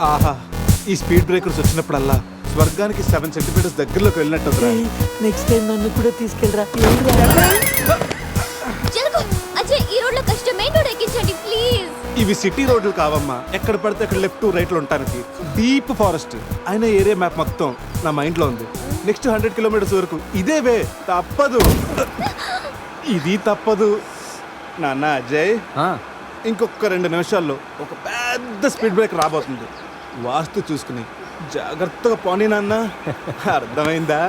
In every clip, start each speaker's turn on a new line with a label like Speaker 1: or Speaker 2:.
Speaker 1: ఆహా ఈ speed breakers వచ్చినప్పుడల్లా స్వర్గానికి సెవెన్ సెంటీమీటర్స్ దగ్గరలోకి వెళ్ళినట్టు
Speaker 2: నెక్స్ట్ టైం నన్ను కూడా తీసుకెళ్ళరా.
Speaker 1: ఇవి సిటీ రోడ్లు కావమ్మా. ఎక్కడ పడితే అక్కడ లెఫ్ట్ రైట్లో ఉంటానికి. Deep forest. అయిన ఏరియా మ్యాప్ మొత్తం నా మైండ్లో ఉంది. నెక్స్ట్ హండ్రెడ్ కిలోమీటర్స్ వరకు ఇదే వే. తప్పదు. ఇది తప్పదు. నాన్న అజయ్. ఇంకొక రెండు నిమిషాల్లో ఒక పెద్ద స్పీడ్ బ్రేక్ రాబోతుంది. వాస్తు చూసుకుని జాగ్రత్తగా పోనీ నాన్న. అర్థమైందా?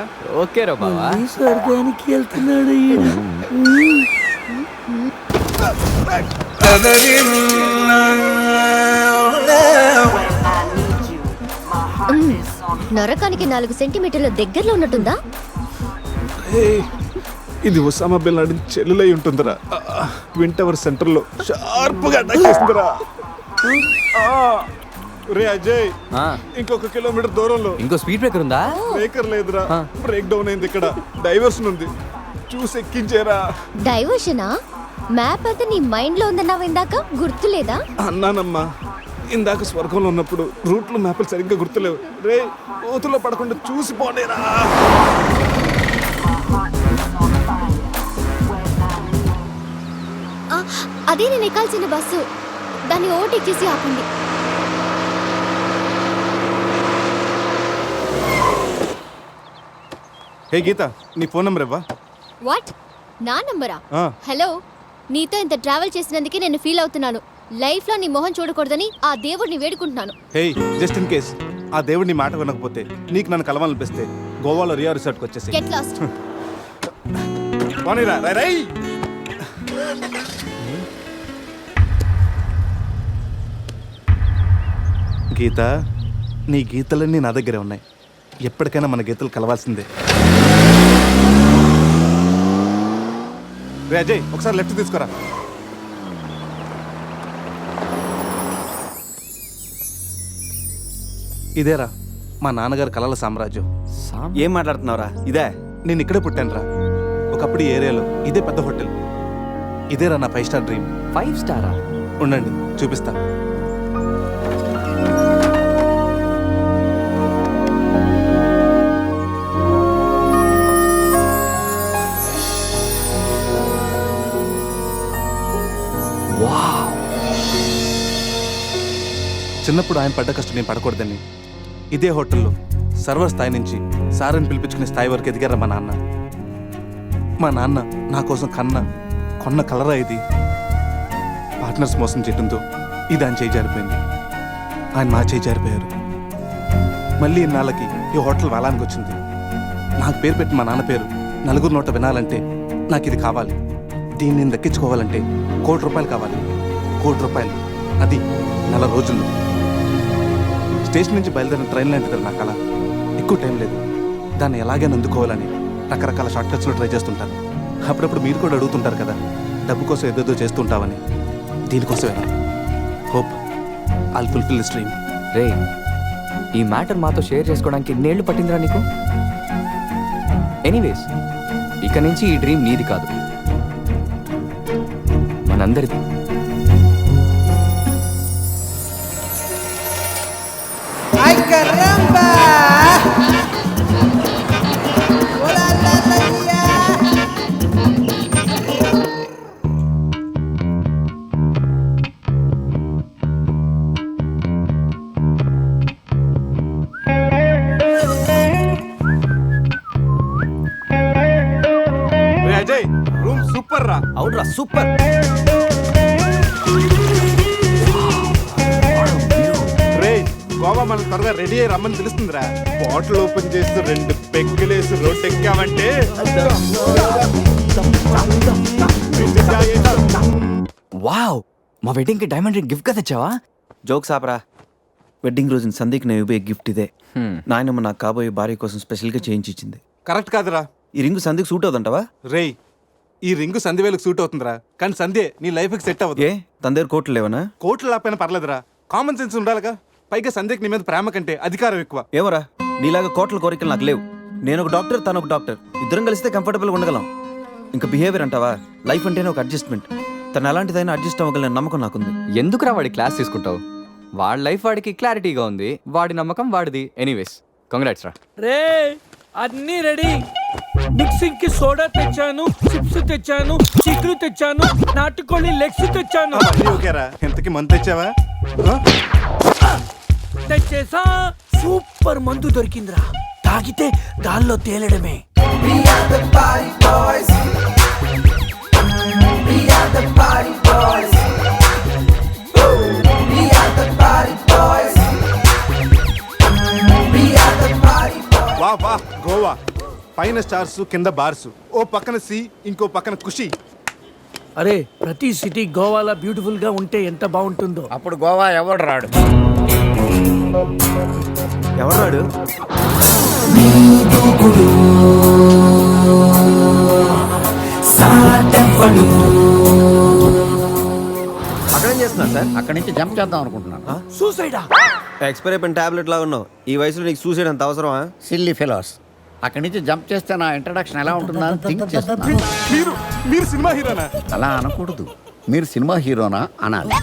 Speaker 3: ఓకే రా బావా.
Speaker 2: ఈ స్వర్గానికి వెళ్తున్నాడు.
Speaker 4: నరకానికి నాలుగు సెంటీమీటర్ల దగ్గరలో ఉన్నట్టుందా?
Speaker 1: ఇది ఒసామా బిన్ లాడెన్ చెల్లులై ఉంటుందిరా. ట్విన్ టవర్ సెంటర్లో షార్ప్గా అటాక్ చేస్తుందిరా. రే అజయ్
Speaker 3: ఆ,
Speaker 1: ఇంకొక కిలోమీటర్ దూరంలో.
Speaker 3: ఇంకో స్పీడ్ బ్రేకర్ ఉందా?
Speaker 1: బ్రేకర్ లేదురా. బ్రేక్ డౌన్ అయింది ఇక్కడ. డైవర్షన్ ఉంది. చూసి ఎక్కించేరా.
Speaker 4: డైవర్షనా మ్యాప్ అంతా నీ మైండ్లో ఉందన్నావు ఇందాక? గుర్తులేదా?
Speaker 1: అన్నానమ్మా. ఇందాక స్వర్గంలో ఉన్నప్పుడు రూట్లో మ్యాప్లు సరిగ్గా గుర్తులేవు. రే ఓతులో పడకుండా చూసి పోనేరా
Speaker 4: అదే నేను ఎక్కాల్సిన బస్సు. దాన్ని ఓవర్టేక్ చేసి ఆపండి.
Speaker 1: హే గీత నీ ఫోన్ నెంబర్ ఇవ్వా?
Speaker 4: వాట్? నా నంబరా?
Speaker 1: ఆ.
Speaker 4: హలో నీతో ఇంత ట్రావెల్ చేసినందుకే నేను ఫీల్ అవుతున్నాను. లైఫ్లో నీ మొహం చూడకూడదని ఆ దేవుడిని వేడుకుంటున్నాను.
Speaker 1: హే జస్ట్ ఇన్ కేస్ ఆ దేవుడి నీ మాట వినకపోతే నీకు నన్ను కలవాలనిపిస్తే గోవాలో రియా రిసార్ట్కి వచ్చేసి
Speaker 4: గెట్ లాస్ట్.
Speaker 1: పోనీరా రై రై గీత నీ గీతలన్నీ నా దగ్గరే ఉన్నాయి. ఎప్పటికైనా మన గీతలు కలవాల్సిందే. రే అజయ్ ఒకసారి లెఫ్ట్ తీసుకురా. ఇదేరా మా నాన్నగారి కలల సామ్రాజ్యం.
Speaker 3: సామ్-
Speaker 5: ఏం మాట్లాడుతున్నావురా? ఇదే?
Speaker 1: నేను ఇక్కడే పుట్టానురా. ఒకప్పుడు ఈ ఏరియాలో ఇదే పెద్ద హోటల్. ఇదేరా నా ఫైవ్ స్టార్ డ్రీమ్.
Speaker 3: ఫైవ్ స్టారా?
Speaker 1: ఉండండి చూపిస్తా. చిన్నప్పుడు ఆయన పడ్డ కష్టం నేను పడకూడదని. ఇదే హోటల్లో సర్వర్ స్థాయి నుంచి సారని పిలిపించుకునే స్థాయి వరకు ఎదిగారా మా నాన్న? మా నాన్న నా కోసం కన్న కొన్న కలరా ఇది? పార్ట్నర్స్ మోసం చేయడంతో ఇది ఆయన చేయి జారిపోయింది. ఆయన మా చేయి జారిపోయారు. మళ్ళీ ఇన్నాళ్ళకి ఈ హోటల్ వేలానికి వచ్చింది. నాకు పేరు పెట్టి మా నాన్న పేరు నలుగురు నోట వినాలంటే నాకు ఇది కావాలి. దీన్ని నేను దక్కించుకోవాలంటే కోటి రూపాయలు కావాలి. కోటి రూపాయలు. అది నెల రోజుల్లో. స్టేషన్ నుంచి బయలుదేరిన ట్రైన్ లాంటిది నా కళ? ఎక్కువ టైం లేదు. దాన్ని ఎలాగైనా అందుకోవాలని రకరకాల షార్ట్ కట్స్లో ట్రై చేస్తుంటాను. అప్పుడప్పుడు మీరు కూడా అడుగుతుంటారు కదా డబ్బు కోసం ఏదేదో చేస్తుంటావని. దీనికోసమేనా? Hope. I'll fulfil this dream
Speaker 3: రే ఈ మ్యాటర్ మాతో షేర్ చేసుకోవడానికి ఎన్నేళ్ళు పట్టిందిరా నీకు? ఎనీవేస్ ఇక నుంచి ఈ డ్రీమ్ నీది కాదు. మనందరిది.
Speaker 1: సూపర్ రే గోవా మనం త్వరగా రెడీ అయ్యి రమ్మని తెలుస్తుందిరా బాటిల్ ఓపెన్ చేస్తూ రెండు పెగ్గులేసి రోడ్ ఎక్కామంటే
Speaker 3: వావ్ మా వెడ్డింగ్కి డైమండ్ రింగ్ గిఫ్ట్గా తెచ్చావా?
Speaker 5: జోక్స్ ఆపరా వెడ్డింగ్ రోజున సందీక్ నేను ఇవ్వే గిఫ్ట్ ఇదే. నాయనమ్మ నాకు కాబోయే భార్య కోసం స్పెషల్గా చేయించి ఇచ్చింది
Speaker 1: కరెక్ట్ కాదురా.
Speaker 5: ఈ రింగ్ సందీక్ సూట్ అవుతుంటావా
Speaker 1: రేయ్ ఈ రింగు సంధ్యవేలకు సూట్ అవుతుందిరా. కానీ సంధ్య నీ లైఫ్కి సెట్ అవ్వదు.
Speaker 5: ఏ? తన దగ్గర కోట్లు లేవనా?
Speaker 1: కోట్లు లేకపోయినా పర్లేదురా. కామన్ సెన్స్ ఉండాలిగా. పైగా సంధ్యకి నీ మీద ప్రేమ కంటే అధికారం ఎక్కువ.
Speaker 5: ఏమరా నీలాగా కోట్ల కోరికలు నాకు లేవు. నేను ఒక డాక్టర్ తను ఒక డాక్టర్. ఇద్దరం కలిస్తే కంఫర్టబుల్గా ఉండగలం. ఇంకా బిహేవియర్ అంటావా? లైఫ్ అంటేనే ఒక అడ్జస్ట్మెంట్ తను ఎలాంటిదైనా అడ్జస్ట్ అవ్వగలని నమ్మకం నాకుంది.
Speaker 3: ఎందుకురా వాడి క్లాస్ తీసుకుంటావు? వాడి లైఫ్ వాడికి క్లారిటీగా ఉంది. వాడి నమ్మకం వాడిది. ఎనీవేస్ కంగ్రాట్స్ రా.
Speaker 2: రే అన్నీ రెడీ మిక్సింగ్కి సోడా తెచ్చాను చిప్స్ తెచ్చాను చిక్కులు తెచ్చాను నాటుకోళ్ళి లెగ్స్ తెచ్చాను.
Speaker 1: ఓకేరా ఎంతకి మంత్ తెచ్చావా? ఆ?
Speaker 2: తెచ్చేసా? సూపర్ మందు దొరికిందిరా. తాగితే గాల్లో తేలడమే.
Speaker 1: వా వా గోవా. పైన స్టార్స్ కింద బార్స్. ఓ పక్కన సి ఇంకో పక్కన ఖుషి
Speaker 2: అరే ప్రతి సిటీ గోవాలో బ్యూటిఫుల్గా ఉంటే ఎంత బాగుంటుందో.
Speaker 6: అప్పుడు గోవా ఎవడు రాడు?
Speaker 5: ఎవరాడు అక్కడేం చేస్తున్నారు సార్?
Speaker 6: అక్కడి నుంచి జంప్ చేద్దాం అనుకుంటున్నాను.
Speaker 2: సూసైడా?
Speaker 5: ఎక్స్పైర్ అయిపోయిన టాబ్లెట్ లా ఉన్నావు. ఈ వయసులో నీకు సూసైడ్ అంత అవసరమా?
Speaker 6: సిల్లీ ఫెలోస్ అక్కడి నుంచి జంప్ చేస్తే నా ఇంట్రడక్షన్ ఎలా ఉంటుందా అని థింక్ చేస్తున్నాను
Speaker 1: మీరు మీరు సినిమా హీరోనా?
Speaker 6: అలా అనకూడదు. మీరు సినిమా హీరోనా అనాలి.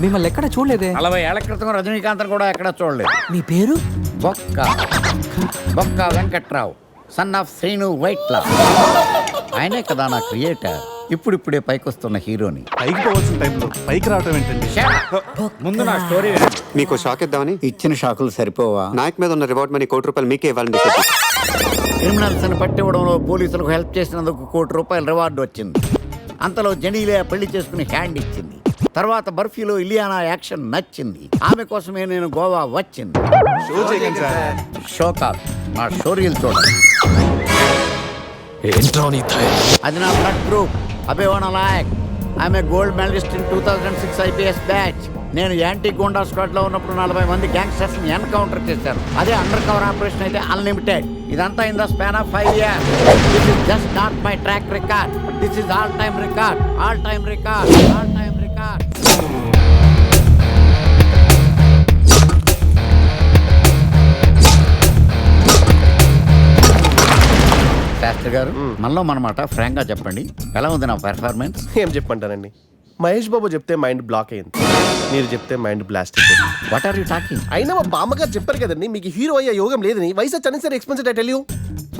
Speaker 3: మిమ్మల్ని ఎక్కడ చూడలేదే?
Speaker 6: నలభై ఏళ్ళ క్రితం రజనీకాంత్ కూడా ఎక్కడ చూడలేదు.
Speaker 2: మీ పేరు?
Speaker 6: బొక్క. బొక్క Venkatrao. Son of Srinu Vaitla. ఆయనే కదా నా క్రియేటర్ ఇప్పుడిప్పుడే పైకొస్తున్న హీరోని.
Speaker 1: పైకి పోవాల్సిన టైంలో పైకి రావటం ఏంటండి?
Speaker 6: ముందు నా స్టోరీ
Speaker 7: మీకు షాక్ ఇద్దామని?
Speaker 6: ఇచ్చిన షాకులు సరిపోవా?
Speaker 7: నాయక్ మీద ఉన్న రివార్డ్ మనీ కోటి రూపాయలు మీకే ఇవ్వాలని డిసైడ్.
Speaker 6: క్రిమినల్స్ని పట్టివ్వడంలో పోలీసులకు హెల్ప్ చేసినందుకు కోటి రూపాయల రివార్డు వచ్చింది. అంతలో జనీలే పెళ్ళి చేసుకుని హ్యాండ్ ఇచ్చింది. తర్వాత బర్ఫీలో ఇలియానా యాక్షన్ నచ్చింది. ఆమె కోసమే నేను గోవా వచ్చింది.
Speaker 1: షో
Speaker 6: కాదు నా షోరీలు చూడండి అది నా బ్లడ్ గ్రూప్. అభివన నాయక్. ఆమె gold medalist in two thousand six IPS batch నేను యాంటీ గోండా స్క్వాడ్లో ఉన్నప్పుడు నలభై మంది గ్యాంగ్స్టర్స్ని ఎన్కౌంటర్ చేశాను అదే అండర్ కవర్ ఆపరేషన్ అయితే అన్లిమిటెడ్ ఇదంతా in the span of five years this is just not my track record this is all time record all time record all time Shastri garu మనలో మనమాట ఫ్రాంక్గా చెప్పండి. ఎలా ఉంది నా పెర్ఫార్మెన్స్
Speaker 8: ఏం చెప్పమంటానండి మహేష్ బాబు చెప్తే మైండ్ బ్లాక్ అయింది. మీరు చెప్తే మైండ్ బ్లాస్ట్ అయిపోయింది.
Speaker 6: వాట్ ఆర్ యూ టాకింగ్
Speaker 8: అయినా మా బామ్మగారు చెప్పారు కదండి మీకు హీరో అయ్యే యోగం లేదని. వయసు వచ్చాను సరే experienced I tell you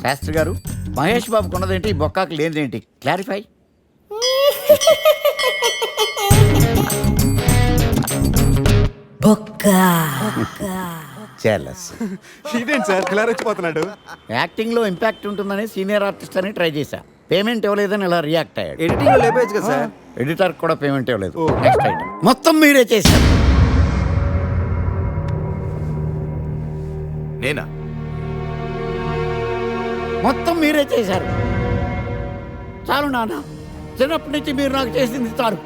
Speaker 6: Shastri garu Mahesh బాబుకు ఉన్నదేంటి బొక్కాకు లేనిదేంటి? క్లారిఫై
Speaker 1: ఇదేంటి సార్? ఇలా రెచ్చిపోతున్నాడు?
Speaker 6: యాక్టింగ్లో ఇంపాక్ట్ ఉంటుందని సీనియర్ ఆర్టిస్ట్ అని ట్రై చేశా. పేమెంట్ ఇవ్వలేదని ఇలా రియాక్ట్ అయ్యాడు.
Speaker 5: ఎడిటింగ్లో లేపేయచ్చు కదా సార్?
Speaker 6: ఎడిటర్ కూడా పేమెంట్ ఇవ్వలేదు. నెక్స్ట్ ఐటమ్ మొత్తం మీరే చేశారు.
Speaker 9: నేనా?
Speaker 6: మొత్తం మీరే చేశారు. చాలు నాన్న. చిన్నప్పటి నుంచి మీరు నాకు చేసింది చాలు.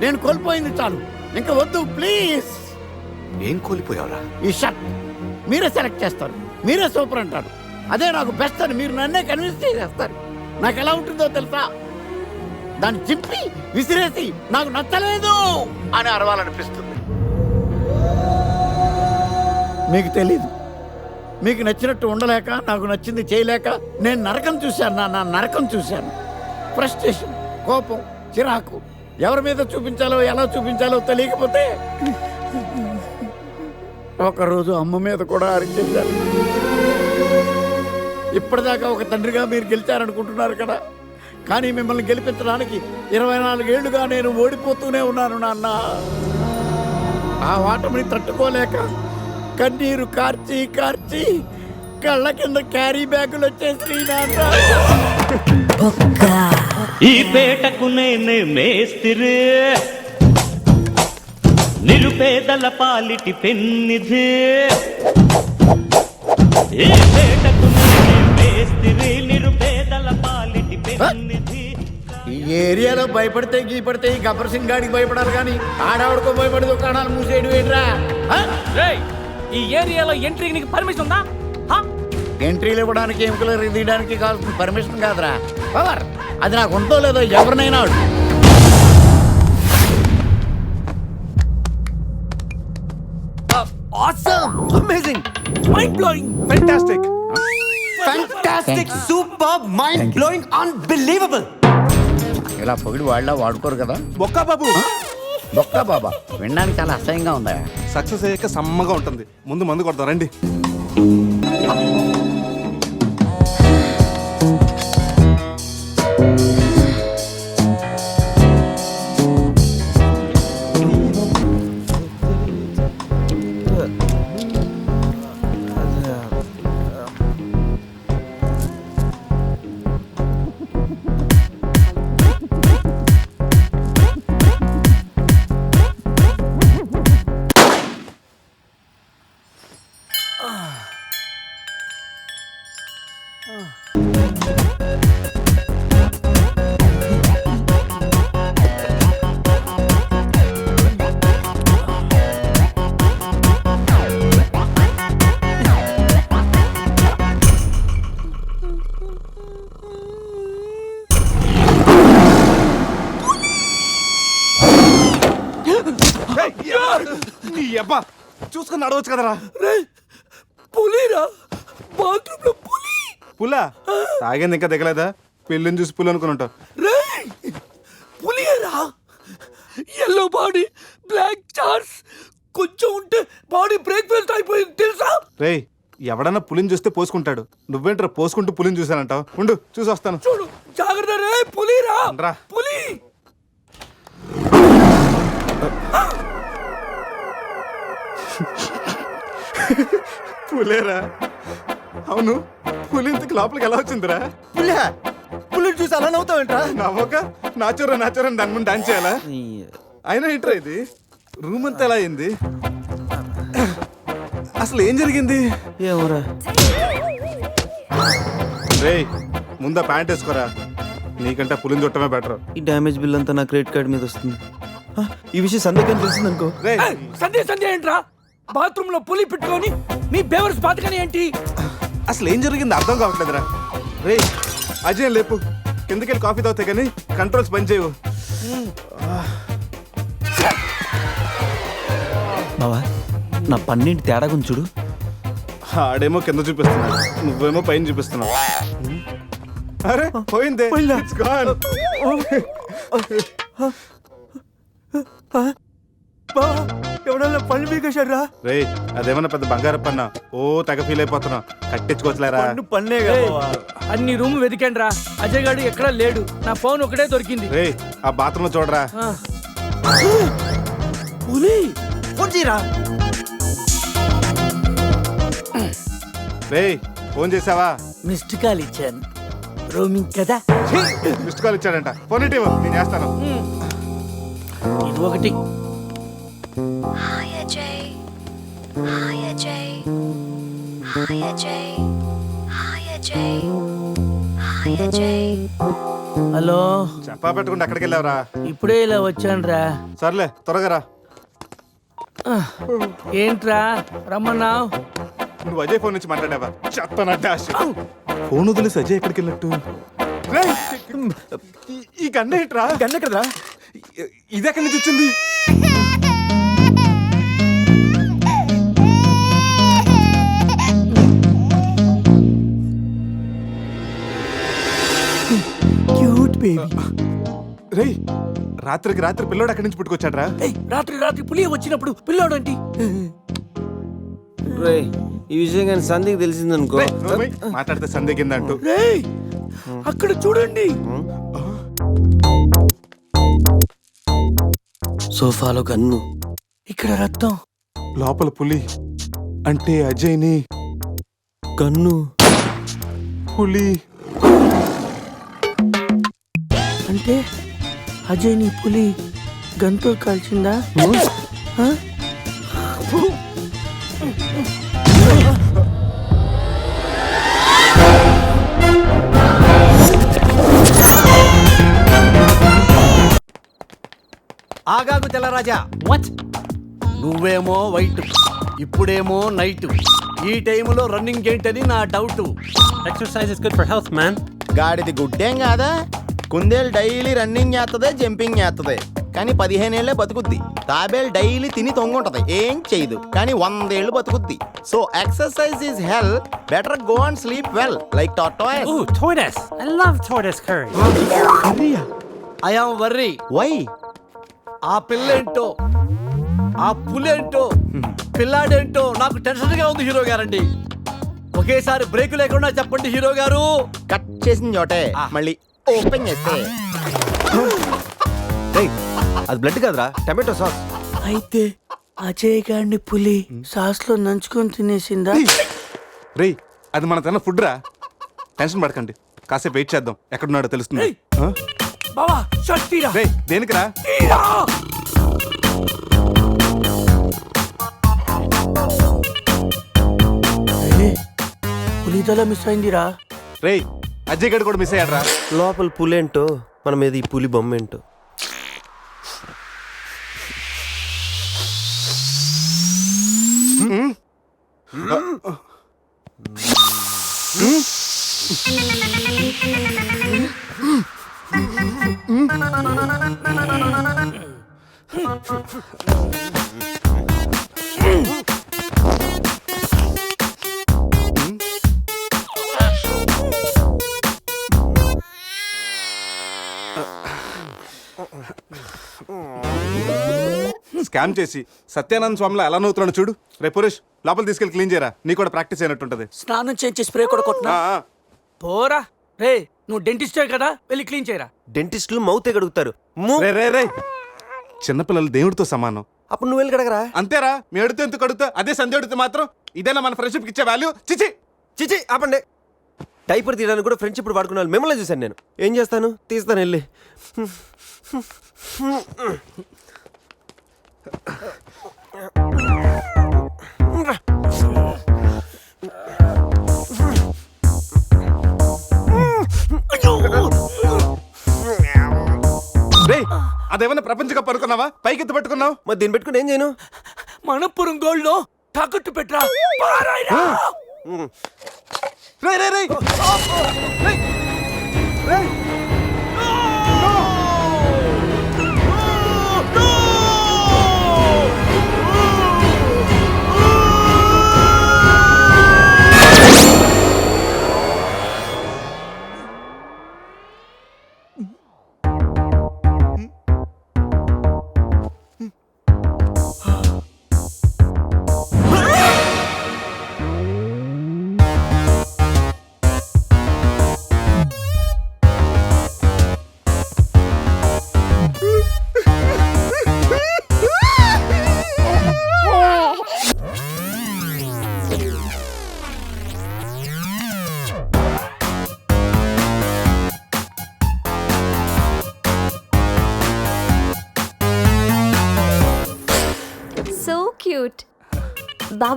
Speaker 6: నేను కోల్పోయింది చాలు. ఇంకా వద్దు ప్లీజ్
Speaker 9: ఏం కోల్పోయావురా.
Speaker 6: ఈ షర్ట్. మీరే సెలెక్ట్ చేస్తారు. మీరే సూపర్ అంటారు. అదే నాకు బెస్ట్ అని మీరు నన్నే కన్విన్స్ చేసేస్తారు. నాకు ఎలా ఉంటుందో తెలుసా? దాన్ని చింపి విసిరేసి నాకు నచ్చలేదు అని అరవాలనిపిస్తుంది. మీకు తెలీదు. మీకు నచ్చినట్టు ఉండలేక నాకు నచ్చింది చేయలేక నేను నరకం చూశాను నా నా నరకం చూశాను. ఫ్రస్ట్రేషన్ కోపం చిరాకు ఎవరి మీద చూపించాలో ఎలా చూపించాలో తెలియకపోతే ఒకరోజు అమ్మ మీద కూడా అరిచేశారు. ఇప్పటిదాకా ఒక తండ్రిగా మీరు గెలిచారనుకుంటున్నారు కదా? కానీ మిమ్మల్ని గెలిపించడానికి ఇరవై నాలుగేళ్ళుగా నేను ఓడిపోతూనే ఉన్నాను నాన్న. ఆ ఓటమిని తట్టుకోలేక కన్నీరు కార్చి కార్చి కళ్ళ కింద క్యారీ బ్యాగులు వచ్చేసి నాన్న.
Speaker 10: ఈ పేటకు నేనే మేస్తిరి. నిరుపేదల పాలిటి పెన్నిధి ఈ పేటకు నేనే మేస్తిరి నిరుపేదల పాలిటి పెన్నిధి
Speaker 6: ఈ ఏరియాలో భయపడితే గీపడితే ఈ గబ్బర్ సింగ్ గాడికి భయపడాలి కానీ ఆడావిడకో భయపడి దుకాణాలు మూసేయడం ఏంట్రా ఆ?
Speaker 2: ఈ ఏరియాలో ఎంట్రీకి నీకు పర్మిషన్ ఉందా హా?
Speaker 6: ఎంట్రీలు ఇవ్వడానికి ఎముకలు తీయడానికి కావాల్సిన పర్మిషన్ కాదురా పవర్ అది నాకు ఉందో లేదో ఎవరినైనా అడుగు.
Speaker 5: Amazing
Speaker 2: mind blowing
Speaker 1: fantastic
Speaker 6: you.
Speaker 5: Super mind blowing unbelievable ఇలా పొగిడి వాళ్ళ వాడుకోరు కదా?
Speaker 1: బొక్కా బాబు!
Speaker 5: బొక్క బాబా వినడానికి చాలా అసహ్యంగా ఉందా?
Speaker 1: సక్సెస్ అయ్యాక సమ్మగా ఉంటుంది. ముందు మందు కొడతాం చూసుకుని నడవచ్చు కదరా.
Speaker 2: పులిరా బాత్రూమ్లో పులి?
Speaker 1: పుల్ల తాగింది ఇంకా దిగలేదా? పెళ్ళిని చూసి పుల్ అనుకుని ఉంటావు.
Speaker 2: ఎల్లో బాడీ బ్లాక్ చార్స్ కొంచెం ఉంటే బాడీ బ్రేక్ఫాస్ట్ అయిపోయింది తెలుసా?
Speaker 1: రేయ్ ఎవడన్నా పులిని చూస్తే పోసుకుంటాడు. నువ్వేంట్రా పోసుకుంటూ పులిని చూసానంటావు ఉండు చూసి వస్తాను.
Speaker 2: చూడు జాగ్రత్త రే పులిరా
Speaker 1: రా.
Speaker 2: పులి.
Speaker 1: పులేరా? అవును పులి ఇంతకు లోపలికి ఎలా వచ్చిందిరా?
Speaker 8: పులి పులి చూసి అలా నవ్వుతావేంట్రా?
Speaker 1: నవ్వక నాచురా నాచురా అని దాని ముందు డాన్స్ చేయాలా? అయినా ఏంట్రా ఇది. రూమ్ అంతా ఎలా అయింది? అసలు ఏం జరిగింది?
Speaker 8: ఏమోరా
Speaker 1: రేయ్ ముందా ప్యాంట్ వేసుకోరా? నీకంటే పులిని చుట్టమే బెటర్
Speaker 8: ఈ డ్యామేజ్ బిల్ అంతా నా క్రెడిట్ కార్డ్ మీద వస్తుంది. ఆ, ఈ విషయం సందేహం తెలిసిందనుకో.
Speaker 1: రే
Speaker 2: సంధ్య సంధ్య ఏంట్రా? బాత్రూమ్లో పులి పెట్టుకొని మీ బేవర్స్ బాతకని ఏంటి?
Speaker 1: అసలు ఏం జరిగింది అర్థం కావట్లేదురా. రే అజయ్ లేపు. కిందకెళ్ళి కాఫీ తాగుతాయి కానీ కంట్రోల్స్ పని చేయవు.
Speaker 8: బావా నా పన్నెండు తేడా గురించి చూడు.
Speaker 1: ఆడేమో కింద చూపిస్తున్నాడు నువ్వేమో పైన చూపిస్తున్నావు అరే పోయిందే.
Speaker 8: పోయిందా?
Speaker 1: It's gone.
Speaker 8: బావా ఎవడన్నా పళ్ళు పీకేశారా
Speaker 1: రేయ్ అదేమన్నా పెద్ద బంగారు పన్న ఓ తెగ ఫీల్ అయిపోతున్నావు. కట్టించుకోవచ్చులేరా?
Speaker 8: పన్ను
Speaker 2: అన్ని రూమ్ వెతికండి రా అజయ్ గాడు ఎక్కడా లేడు. నా ఫోన్ ఒకటే దొరికింది.
Speaker 1: రేయ్ ఆ బాత్రూమ్ చూడరా.
Speaker 2: ఆ. పులి
Speaker 8: ఫోన్ చేయరా?
Speaker 1: రేయ్ ఫోన్ చేసావా?
Speaker 2: మిస్డ్ కాల్ ఇచ్చాను. రోమింగ్ కదా?
Speaker 1: మిస్డ్ కాల్ ఇచ్చాడంట. ఫోన్ ఇటీవ్ నేను చేస్తాను.
Speaker 2: ఇది ఒకటి. హలో.
Speaker 1: చెప్పా పెట్టకుండా అక్కడికి వెళ్ళావరా.
Speaker 2: ఇప్పుడే ఇలా వచ్చాను రా
Speaker 1: సర్లే త్వరగా రా.
Speaker 2: ఏంట్రా? రమ్మన్నావు
Speaker 1: నువ్వు అజయ్ ఫోన్ నుంచి మాట్లాడావా? చెత్తనట్టే ఫోన్ వదిలేసి అజయ్ ఎక్కడికి వెళ్ళట్టు ఈ- గన్న ఏంట్రా?
Speaker 8: గన్న కదరా
Speaker 1: ఇ- ఇది ఎక్కడి నుంచి వచ్చింది.
Speaker 2: బేబీ
Speaker 1: రేయ్ రాత్రికి రాత్రి పిల్లోడు అక్కడి నుంచి పుట్టుకొచ్చాడ్రా?
Speaker 2: రాత్రి రాత్రి పులి వచ్చినప్పుడు పిల్లోడు ఏంటి?
Speaker 8: రే ఈ విషయం కానీ సంధికి తెలిసిందనుకో.
Speaker 1: మాట్లాడితే
Speaker 2: రేయ్ అక్కడ చూడండి.
Speaker 8: సోఫాలో గన్ను
Speaker 2: ఇక్కడ రక్తం.
Speaker 1: లోపల పులి. అంటే అజయ్ని.
Speaker 8: గన్ను
Speaker 1: పులి.
Speaker 2: అంటే అజయ్ నీ పులి గంతో కాల్చిందా? ఆ?
Speaker 5: ఆగాగు తెల్లరాజా. వాట్ నువ్వేమో వైట్ ఇప్పుడేమో నైట్. ఈ టైంలో రన్నింగ్ ఏంటని నా doubt.
Speaker 11: Exercise is good for health man
Speaker 7: గాడిది గుడ్డేం కాదా? కుందేలు డైలీ రన్నింగ్ చేస్తుంది జంపింగ్ చేస్తుంది కానీ పదిహేనేళ్ళే బతుకుద్ది. తాబేలు డైలీ తిని తొంగుంటది. ఏం చేయదు. కానీ వందేళ్ళు బతుకుద్ది. So exercise is health better go and sleep well like టాటాయ్
Speaker 11: Ooh, tortoise. I love tortoise curry.
Speaker 2: I am worry
Speaker 12: why
Speaker 2: ఆ పిల్లేంటో ఆ పులేంటో పిల్లాడేంటో నాకు టెన్షన్గా ఉంది హీరో గారండి. ఒకేసారి బ్రేక్ లేకుండా చెప్పండి హీరో గారు.
Speaker 12: కట్ చేసిన చోటే. మళ్ళీ ఓపెన్ చేస్తే.
Speaker 8: రేయ్ అది బ్లడ్ కాదురా టమాటో సాస్.
Speaker 2: అయితే అజయ్ గారిని పులి సాస్లో నంచుకొని తినేసిందా?
Speaker 1: రేయ్ అది మన తిన్న ఫుడ్ రా టెన్షన్ పడకండి కాసేపు వెయిట్ చేద్దాం. ఎక్కడున్నాడో తెలుస్తుంది.
Speaker 2: ఏయ్. బావా షర్ట్ తీరా?
Speaker 1: రే
Speaker 2: తీరా? పులితల మిస్ అయిందిరా.
Speaker 1: రేయ్ అజయ్ గడ్ కూడా మిస్ అయ్యాడ్రా.
Speaker 8: లోపల పులేంటో మన మీద ఈ పులి బొమ్మ ఏంటో
Speaker 1: స్కామ్ చేసి సత్యానంద స్వామిలో ఎలా నవ్వుతున్నాడు చూడు. రే పురేష్ లోపల తీసుకెళ్ళి క్లీన్ చేయరా? నీ కూడా ప్రాక్టీస్ అయినట్టుంటది.
Speaker 2: స్నానం చేయించి స్ప్రే కూడా కొట్టినా. పోరా. రే నువ్వు డెంటిస్టే కదా వెళ్ళి క్లీన్ చేయరా.
Speaker 8: డెంటిస్టులు మౌతే కడుగుతారు మూ
Speaker 1: రే రే రే చిన్నపిల్లలు దేవుడితో సమానం.
Speaker 8: అప్పుడు నువ్వు వెళ్ళి కడగరా?
Speaker 1: అంతేరా మీ అడితే ఎందుకు కడుగుతా అదే సంధ్య అడిగితే మాత్రం ఇదేనా మన ఫ్రెండ్షిప్ ఇచ్చే వాల్యూ చిచి!
Speaker 8: చిచి ఆపండి. డైపర్ తీయడానికి కూడా ఫ్రెండ్షిప్ వాడుకున్నాను. మిమ్మల్ని చూశాను నేను. ఏం చేస్తాను? తీస్తాను వెళ్ళి.
Speaker 1: రే అదేమన్నా ప్రపంచ కప్ అనుకున్నావా పైకి ఎత్తి పట్టుకున్నావు
Speaker 8: మరి దీన్ని పెట్టుకుని ఏం చేయను
Speaker 2: మనపురం గోల్డ్లో తాకట్టు పెట్టరా పారాయిరా.
Speaker 1: రే రే రే రేయ్! రేయ్!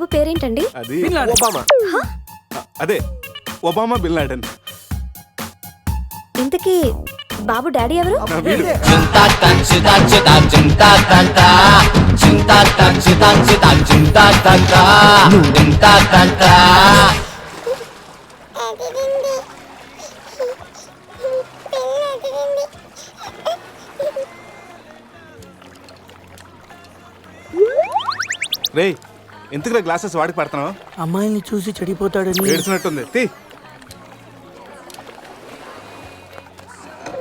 Speaker 4: బాబు పేరేంటండి?
Speaker 1: అది
Speaker 2: బిన్ లాడెన్.
Speaker 8: ఒబామా.
Speaker 1: అదే ఒబామా బిల్ లాడెన్
Speaker 4: ఇంతకీ బాబు డాడీ ఎవరు?
Speaker 1: నా వీడు. రేయ్ ఎందుకు గ్లాసెస్ వాడికి పడుతున్నావు?
Speaker 2: అమ్మాయిని చూసి చెడిపోతాడని.
Speaker 1: ఏడ్చినట్టుంది. తీ.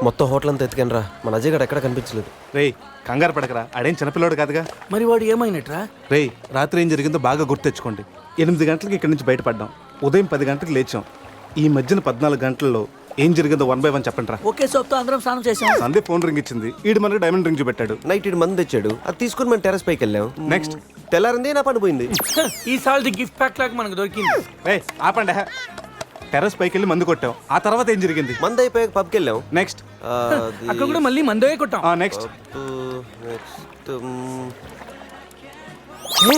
Speaker 8: మొత్తం హోటల్ అంతా ఎత్తుకాను రా మన అజయ్ గడ ఎక్కడ కనిపించలేదు.
Speaker 1: రేయ్ కంగారు పడకరా. ఆడేం చిన్నపిల్లోడు కాదుగా.
Speaker 2: మరి వాడు ఏమైనట్రా?
Speaker 1: రేయ్ రాత్రి ఏం జరిగిందో బాగా గుర్తెచ్చుకోండి ఎనిమిది గంటలకి ఇక్కడి నుంచి బయటపడ్డాం. ఉదయం పది గంటలకు లేచాం. ఈ మధ్యన పద్నాలుగు గంటల్లో ఏం జరిగిందో వన్ బై వన్ చెప్పండి రా
Speaker 2: ఒకే సోప్తో అందరం స్నానం చేసాం
Speaker 1: సందే ఫోన్ రింగ్ ఇచ్చింది. ఈడు మనకి డైమండ్ రింగ్ చూపెట్టాడు.
Speaker 8: నైట్ ఇటు మంది తెచ్చాడు. అది తీసుకుని మనం టెరస్ పైకి వెళ్ళాం.
Speaker 1: నెక్స్ట్
Speaker 8: తెల్లారింది నా పని పోయింది.
Speaker 2: ఈ సాల్ది గిఫ్ట్ ప్యాక్ లాగా మనకు దొరికింది.
Speaker 1: రే ఆపండి. హే. టెర్రస్ పైకి వెళ్ళి మందు కొట్టాం. ఆ తర్వాత ఏం జరిగింది?
Speaker 8: మంది అయిపోయాక పబ్కి వెళ్ళాం.
Speaker 1: నెక్స్ట్
Speaker 8: ఆ, అది-
Speaker 2: అక్కడ కూడా మళ్ళీ మందే కొట్టాం.
Speaker 1: ఆ నెక్స్ట్
Speaker 8: next, మ్,
Speaker 2: ఏ,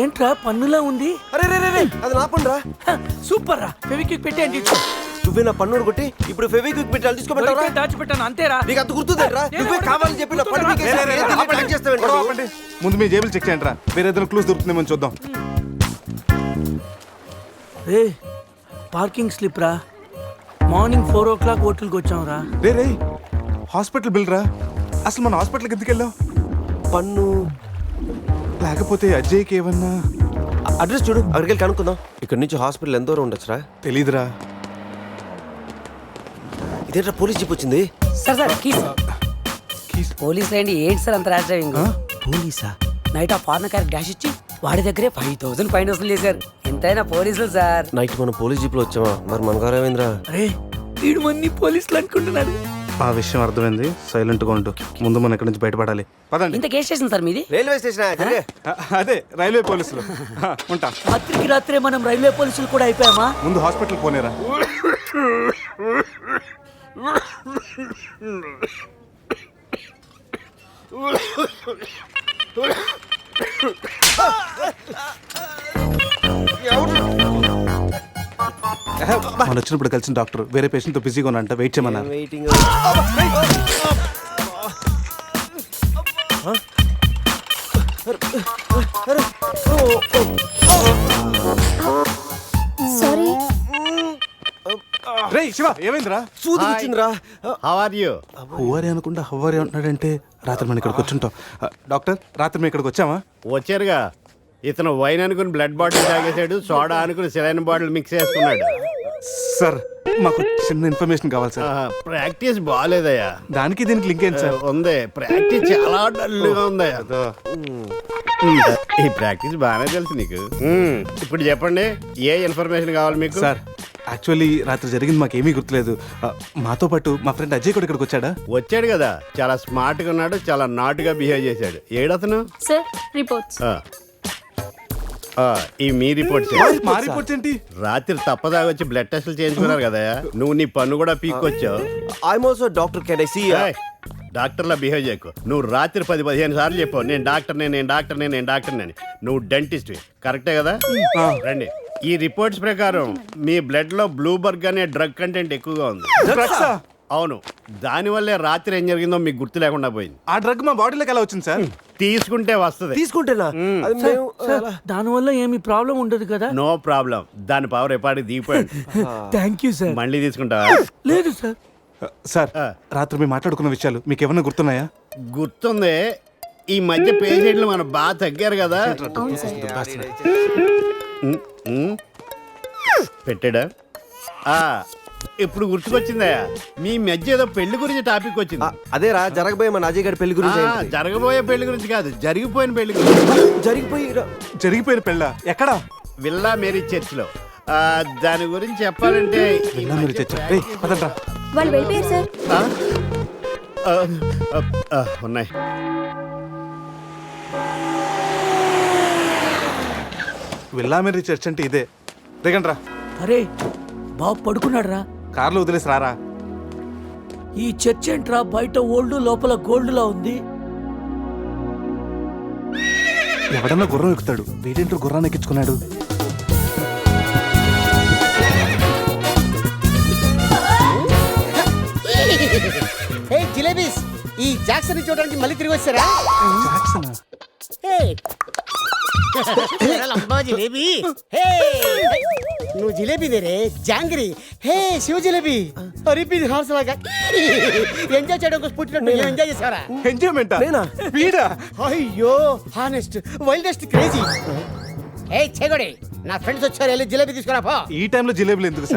Speaker 2: ఏంట్రా పన్నులా ఉంది?
Speaker 8: అరే రే రే రే అది నా పని రా
Speaker 2: హ, సూపర్ రా ఫెవిక్విక్ పెట్టి అంటే
Speaker 8: నువ్వే నా పన్నుడు కొట్టి ఇప్పుడు ఫెవిక్విక్ పెట్టాలి తీసుకోమంటారా
Speaker 2: దాచిపెట్టాను అంతేరా.
Speaker 8: నీకు అంత గుర్తుందేట్రా నువ్వే కావాలని చెప్పి నా పన్ను.
Speaker 1: ముందు మీ జేబులు చెక్ చేయండి రా వేరే ఏదైనా క్లూస్ దొరుకుతుందేమో చూద్దాం.
Speaker 2: రే పార్కింగ్ స్లిప్ రా. మార్నింగ్ ఫోర్ ఓ క్లాక్ హోటల్కి వచ్చాం రా
Speaker 1: రే రే హాస్పిటల్ బిల్ రా. అసలు మన హాస్పిటల్కి ఎందుకు వెళ్ళావు
Speaker 8: పన్ను.
Speaker 1: లేకపోతే అజయ్కి ఏమన్నా?
Speaker 8: అడ్రస్ చూడు అక్కడికి వెళ్ళి కనుక్కుందాం. ఇక్కడ నుంచి హాస్పిటల్ ఎంత దూరం ఉండొచ్చురా?
Speaker 1: తెలీదురా.
Speaker 8: ఇదేంట్రా పోలీస్ జీప్ వచ్చింది?
Speaker 2: సార్ సార్ పోలీసులు ఏంటి ఏంటి సార్ అంత ర్యాష్ డ్రైవింగ్
Speaker 12: పోలీసా?
Speaker 2: నైట్ ఆ ఫారెన్ కార్ డాష్ ఇచ్చి వాడి దగ్గరే ఫైవ్ థౌసండ్ ఫైన్ వసూలు చేశారు. ఎంతైనా పోలీసులు సార్.
Speaker 8: నైట్ మనం పోలీస్ జీప్లో వచ్చామా? మరి మన గారు ఏమైందిరా?
Speaker 2: అరే వీడు మంది పోలీసులు అనుకుంటున్నాడు.
Speaker 1: ఆ విషయం అర్థమైంది. సైలెంట్గా ఉంటూ ముందు మనం ఇక్కడి నుంచి బయటపడాలి. పదండి.
Speaker 2: ఇంత కేసు స్టేషన్ సార్ మీది?
Speaker 8: రైల్వే స్టేషన్
Speaker 1: ఆ, అదే రైల్వే పోలీసులు. ఉంటా.
Speaker 2: రాత్రికి రాత్రే మనం రైల్వే పోలీసులు కూడా అయిపోయామా?
Speaker 1: ముందు హాస్పిటల్ పోనేరా. మన వచ్చినప్పుడు కలిసిన డాక్టర్ వేరే పేషెంట్తో బిజీగా ఉన్నంట వెయిట్ చేయమన్నారు.
Speaker 8: వెయిటింగ్
Speaker 1: రే శివ ఏమైందిరా?
Speaker 8: సూది వచ్చిందిరా
Speaker 13: హౌ ఆర్ యూ
Speaker 1: హువారి అనుకుంటా హువారి అంటున్నాడంటే రాత్రి మనం ఇక్కడికి వచ్చుంటాం. డాక్టర్ రాత్రి మేము ఇక్కడికి వచ్చామా?
Speaker 13: వచ్చారుగా. ఇతను వైన్ అనుకుని బ్లడ్ బాటిల్ తాగేశాడు సోడా అనుకుని సెలైన్ బాటిల్ మిక్స్ చేసుకున్నాడు.
Speaker 1: సార్ మాకు చిన్న ఇన్ఫర్మేషన్ కావాలి సార్.
Speaker 13: ప్రాక్టీస్ బాగాలేదయ్యా
Speaker 1: దానికి దీనికి లింక్ ఏంటి సార్?
Speaker 13: ఉంది. ప్రాక్టీస్ చాలా డల్గా ఉందయ్యా. ఈ ప్రాక్టీస్ బాగానే తెలుసు నీకు. ఇప్పుడు చెప్పండి ఏ ఇన్ఫర్మేషన్ కావాలి మీకు?
Speaker 1: సార్ యాక్చువల్లీ రాత్రి జరిగింది మాకు ఏమీ గుర్తులేదు మాతో పాటు మా ఫ్రెండ్ అజయ్ కూడా ఇక్కడికి వచ్చాడా?
Speaker 13: వచ్చాడు కదా. చాలా స్మార్ట్గా ఉన్నాడు చాలా నాటుగా బిహేవ్ చేశాడు. ఏడతను?
Speaker 14: Sir reports.
Speaker 13: ఆ. ఈ మీ రిపోర్ట్స్
Speaker 1: మా రిపోర్ట్స్ ఏంటి?
Speaker 13: రాత్రి తప్పదాగా వచ్చి బ్లడ్ టెస్టులు చేయించుకున్నారు కదా. నువ్వు నీ పన్ను కూడా పీక్కొచ్చావు.
Speaker 8: I'm also doctor can I see
Speaker 13: ఏయ్, డాక్టర్లా బిహేవ్ చేయకు. నువ్వు రాత్రి పది పదిహేను సార్లు చెప్పావు. నేను డాక్టర్నే నేను డాక్టర్నే నేను డాక్టర్నే అని. నువ్వు డెంటిస్ట్ కరెక్టే కదా? రండి. ఈ రిపోర్ట్స్ ప్రకారం మీ బ్లడ్లో బ్లూబర్గ్ అనే డ్రగ్ కంటెంట్ ఎక్కువగా ఉంది.
Speaker 1: డ్రగ్సా
Speaker 13: అవును. దానివల్లే రాత్రి ఏం జరిగిందో మీకు గుర్తు లేకుండా పోయింది.
Speaker 1: ఆ డ్రగ్ మా బాడీలోకి ఎలా వచ్చింది సార్?
Speaker 13: తీసుకుంటే వస్తుంది.
Speaker 8: తీసుకుంటేనా? అది మేము
Speaker 2: దానివల్ల ఏమి ప్రాబ్లం ఉండదు కదా?
Speaker 13: No problem. దాని పవర్ ఎప్పటికి దిగిపోయాడు.
Speaker 2: Thank you sir.
Speaker 13: మళ్ళీ తీసుకుంటావా?
Speaker 2: లేదు సార్.
Speaker 1: సార్
Speaker 13: ఆ.
Speaker 1: రాత్రి మేము మాట్లాడుకున్న విషయాలు మీకు ఏమన్నా గుర్తున్నాయా?
Speaker 13: గుర్తుంది. ఈ మధ్య పేషెంట్లు మనం బాగా తగ్గారు కదా. ఉమ్, ఉమ్. పెట్టాడా? ఆ, ఇప్పుడు గుర్తుకొచ్చిందయ్యా మీ మధ్య ఏదో పెళ్ళి గురించి టాపిక్ వచ్చింది.
Speaker 8: అదేరా జరగబోయే మన అజయ్ గారి పెళ్ళి గురించి
Speaker 13: ఆ? జరగబోయే పెళ్ళి గురించి కాదు జరిగిపోయిన పెళ్ళి గురించి.
Speaker 8: జరిగిపోయి
Speaker 1: జరిగిపోయిన పెళ్ళ? ఎక్కడా?
Speaker 13: విల్లా మేరీ చర్చ్లో దాని గురించి చెప్పాలంటే ఈ మధ్య
Speaker 14: వాళ్ళు వెళ్ళిపోయారు సార్.
Speaker 13: ఆ? ఆ, ఆ, ఆ, ఉన్నాయి.
Speaker 1: విల్లామెరి చర్చ్ అంటే ఇదే. దిగండ్రా.
Speaker 2: అరే బాబు పడుకున్నాడు రా
Speaker 1: కార్లో వదిలేసి రారా.
Speaker 2: ఈ చర్చ్ ఏంట్రా? బయట ఓల్డ్ లోపల గోల్డ్ లా ఉంది.
Speaker 1: ఎవడన్నా గుర్రం ఎక్కుతాడు. వీడేంటో గుర్రాన్ని ఎక్కించుకున్నాడు?
Speaker 12: హే జిలేబీస్ ఈ జాక్సన్ చూడడానికి మళ్ళీ తిరిగి వచ్చారా?
Speaker 1: జాక్సనా?
Speaker 12: లంబా జిలేబీ. హే. నువ్వు jalebi దేరే jangiri. Hey Shiva jalebi. Repeat horse లాగా. ఎంజాయ్ చేయడం కోసం పుట్టినట్టు ఎంజాయ్ చేసారా
Speaker 1: ఎంజాయ్మెంటా?
Speaker 8: నేనా?
Speaker 1: వీడా?
Speaker 12: అయ్యో హానెస్ట్ వైల్డెస్ట్ క్రేజీ ఏ చెగొడి నా ఫ్రెండ్స్ వచ్చారు వెళ్ళి జిలేబీ తీసుకురా పో.
Speaker 1: ఈ టైంలో జిలేబులు ఎందుకు సార్?